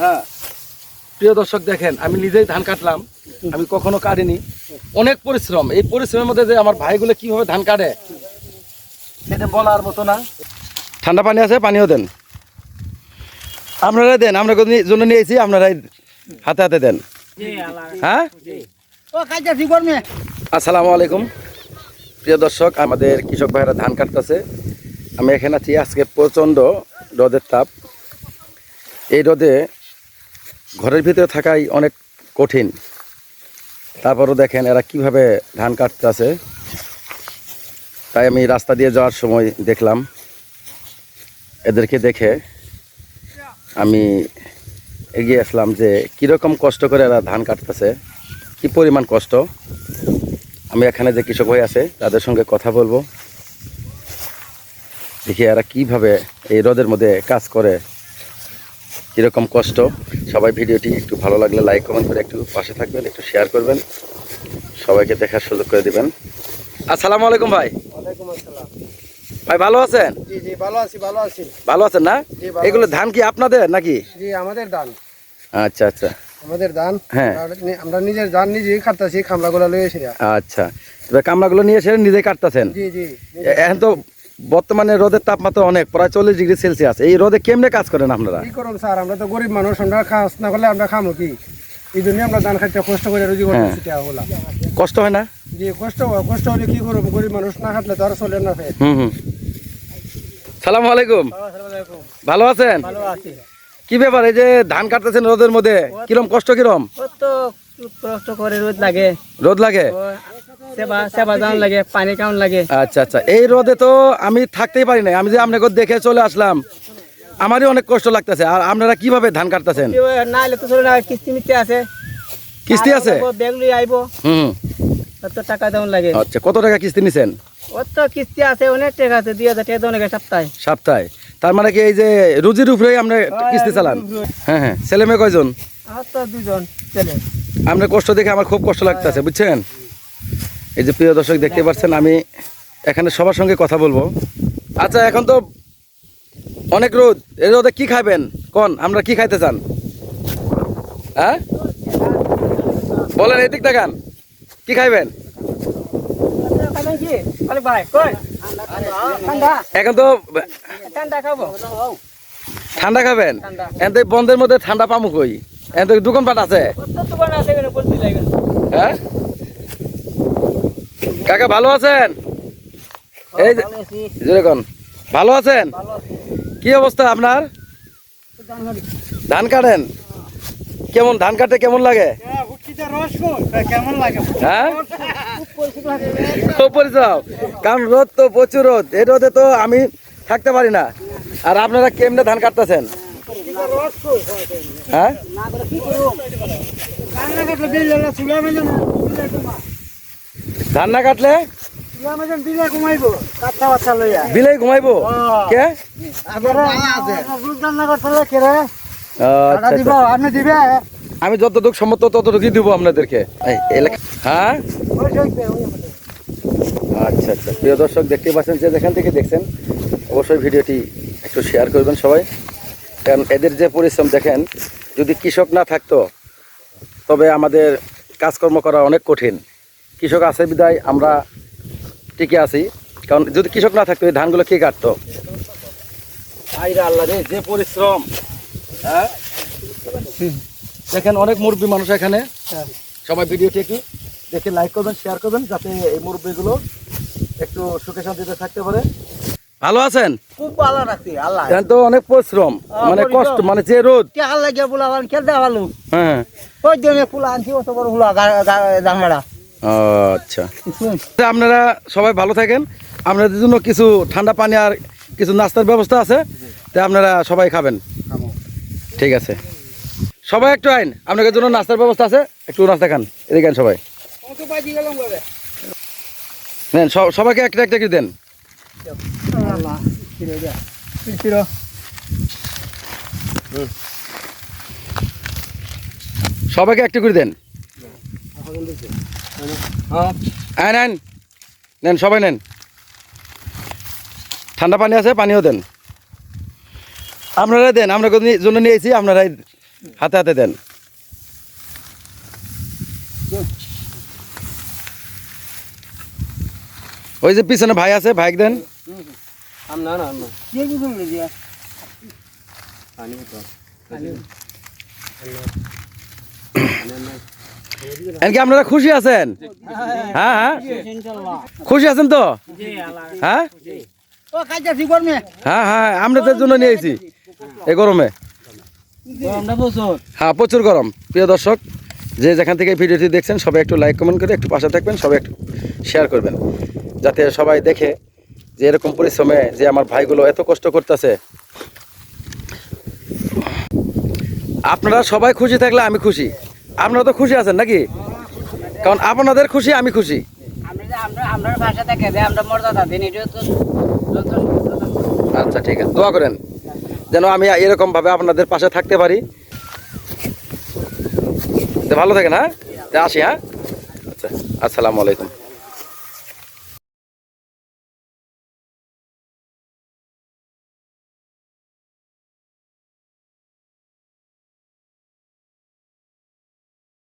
হ্যাঁ। প্রিয় দর্শক দেখেন আমি নিজেই ধান কাটলাম আমি কখনো কাটিনি। অনেক পরিশ্রম। এই পরিশ্রমের মধ্যে যে আমার ভাইগুলো কীভাবে ধান কাটে সেটা বলার মতো না। ঠান্ডা পানি আছে পানিও দেন। আপনারা দেন আমরা জন্য নিয়েছি আপনারাই হাতে হাতে দেন। হ্যাঁ? আসসালামু আলাইকুম। প্রিয় দর্শক আমাদের কৃষক ভাইরা ধান কাটতেছে। আমি এখানে আছি আজকে প্রচণ্ড রোদের তাপ। এই রোদে ঘরের ভিতরে থাকাই অনেক কঠিন। তারপরও দেখেন এরা কীভাবে ধান কাটতেছে। তাই আমি রাস্তা দিয়ে যাওয়ার সময় দেখলাম। এদেরকে দেখে আমি এগিয়ে আসলাম যে, কীরকম কষ্ট করে এরা ধান কাটতেছে, কি পরিমাণ কষ্ট। আমি এখানে যে কৃষক ভাই আছে, তাদের সঙ্গে কথা বলব। দেখি এরা কীভাবে এই রোদের মধ্যে কাজ করে, কীরকম কষ্ট। সবাই ভিডিওটি একটু ভালো লাগলে লাইক কমেন্ট করে একটু পাশে থাকবেন একটু শেয়ার করবেন। সবাইকে দেখার সুযোগ করে দিবেন। আসসালামু আলাইকুম ভাই। ওয়ালাইকুম আসসালাম। ভাই ভালো আছেন? জি জি ভালো আছি ভালো আছি। ভালো আছেন না? এগুলো ধান কি আপনাদের নাকি? জি আমাদের ধান। আচ্ছা আচ্ছা। আমাদের ধান। হ্যাঁ। আমরা নিজের দান নিজেই খাটতাছি খামলাগুলো লয়ে এসে আচ্ছা। তবে কামড়াগুলো নিয়ে এসে নিজে কাটতেছেন? জি জি এখন তো বর্তমানে রোদের তাপমাত্রা অনেক প্রায় চল্লিশ ডিগ্রি সেলসিয়াস। এই রোদে কেমনে কাজ করেন আপনারা? কি করুন স্যার আমরা তো গরিব মানুষ আমরা খাস না করলে আমরা খামো কি? এই জন্য আমরা খাইতে কষ্ট করে রুজি হ্যাঁ। হলাম কষ্ট হয় না? জি কষ্ট কষ্ট হলে কি করব? গরিব মানুষ না খাটলে তো আর চলে না ফের। হুম সালাম আলাইকুম। ভালো আছেন? ভালো আছি। কি ব্যাপার এই যে ধান কাটতেছেন রোদের মধ্যে কিরম কষ্ট কিরম? কষ্ট করে রোদ লাগে। রোদ লাগে? লাগে পানি কেমন লাগে। আচ্ছা আচ্ছা। এই রোদে তো আমি থাকতেই পারি না আমি যে আপনাকে দেখে চলে আসলাম আমারই অনেক কষ্ট লাগতেছে। আর আপনারা কীভাবে ধান কাটতেছেন? না এলে তো চলে না কিস্তি মিস্তি আছে। কিস্তি আছে? আইব। হুম। কত টাকা লাগে? আচ্ছা কত টাকা কিস্তি নিছেন? কিস্তি আছে অনেক টাকা আছে দুই হাজার টাকা দেওয়া লাগে সপ্তাহে। সপ্তাহে। তার মানে কি এই যে রুজির উপরেই আমরা কিস্তি চালান? হ্যাঁ হ্যাঁ। ছেলে মেয়ে কয়জন? আমার তো দুজন ছেলে। আপনার কষ্ট দেখে আমার খুব কষ্ট লাগতেছে বুঝছেন? এই যে প্রিয় দর্শক দেখতে পাচ্ছেন আমি এখানে সবার সঙ্গে কথা বলব। আচ্ছা এখন তো অনেক রোদ। এই রোদে কি খাবেন? কোন আমরা কি খাইতে চান? হ্যাঁ? বলেন এদিক দেখান। কি খাইবেন? এখন তো ঠান্ডা খাবেন? ঠান্ডা। এখন তো বন্ধের মধ্যে ঠান্ডা পামু কই? এখন তো দোকানপাট আছে হ্যাঁ? কাকা ভালো আছেন? এই যেরকম ভালো আছেন? কি অবস্থা আপনার? ধান কাটেন? কেমন ধান কাটতে কেমন লাগে? হ্যাঁ কারণ রোদ তো প্রচুর রোদ। এই রোদে তো আমি থাকতে পারি না। আর আপনারা কেমনে ধান কাটতেছেন? হ্যাঁ? ধান না কাটলে? লইয়া ঘুমাইবো। কে? আচ্ছা, আচ্ছা। আমি যতটুকু সম্মত ততটুকুই দিব আপনাদেরকে। হ্যাঁ? আচ্ছা আচ্ছা। প্রিয় দর্শক দেখতে পাচ্ছেন যে যেখান থেকে দেখছেন অবশ্যই ভিডিওটি একটু শেয়ার করবেন সবাই। কারণ এদের যে পরিশ্রম দেখেন যদি কৃষক না থাকতো তবে আমাদের কাজকর্ম করা অনেক কঠিন। কৃষক আছে বিদায় আমরা টিকে আছি। কারণ যদি কৃষক না থাকতো এই ধানগুলো কে কাটতো? আইরা আল্লাহ রে যে পরিশ্রম হ্যাঁ? দেখেন অনেক মুরব্বী মানুষ এখানে। সবাই ভিডিওটি একটু দেখে লাইক করবেন শেয়ার করবেন যাতে এই মুরব্বীগুলো একটু সুখে শান্তিতে থাকতে পারে। ভালো আছেন? খুব ভালো রাখছি আল্লাহ। এখানে তো অনেক পরিশ্রম মানে কষ্ট মানে যে রোদ। কে লাগে বুলা আন কে দে ভালো হ্যাঁ। ওই দিনে ফুলা আনছি অত বড় ফুলা দাঙ্গাড়া আচ্ছা। আপনারা সবাই ভালো থাকেন। আপনাদের জন্য কিছু ঠান্ডা পানি আর কিছু নাস্তার ব্যবস্থা আছে। তা আপনারা সবাই খাবেন। ঠিক আছে। সবাই একটু আইন। আপনাদের জন্য নাস্তার ব্যবস্থা আছে। একটু নাস্তা খান। এদিকে আইন সবাই। নেন সবাইকে একটা একটা করে দেন। সবাইকে একটু করে দেন। আইন আইন নেন সবাই নেন। ঠান্ডা পানি আছে পানিও দেন। আপনারা দেন আমরা জন্য নিয়েছি আপনারাই হাতে হাতে দেন। ওই যে পিছনে ভাই আছে ভাই দেন। না এনকি আপনারা খুশি আছেন? হ্যাঁ হ্যাঁ। খুশি আছেন তো? হ্যাঁ? গরমে হ্যাঁ হ্যাঁ আপনাদের জন্য নিয়েছি এই গরমে। হ্যাঁ প্রচুর গরম। প্রিয় দর্শক, যে যেখান থেকে ভিডিওটি দেখছেন, সবাই একটু লাইক কমেন্ট করে, একটু পাশে থাকবেন, সবাই একটু শেয়ার করবেন। যাতে সবাই দেখে যে এরকম পরিশ্রমে যে আমার ভাইগুলো এত কষ্ট করতেছে। আপনারা সবাই খুশি থাকলে আমি খুশি। আপনারা তো খুশি আছেন নাকি? কারণ আপনাদের খুশি, আমি খুশি। আচ্ছা ঠিক আছে। দোয়া করেন, যেন আমি এরকমভাবে আপনাদের পাশে থাকতে পারি। ভালো থাকেন হ্যাঁ? আসি হ্যাঁ? আচ্ছা আসসালামু আলাইকুম।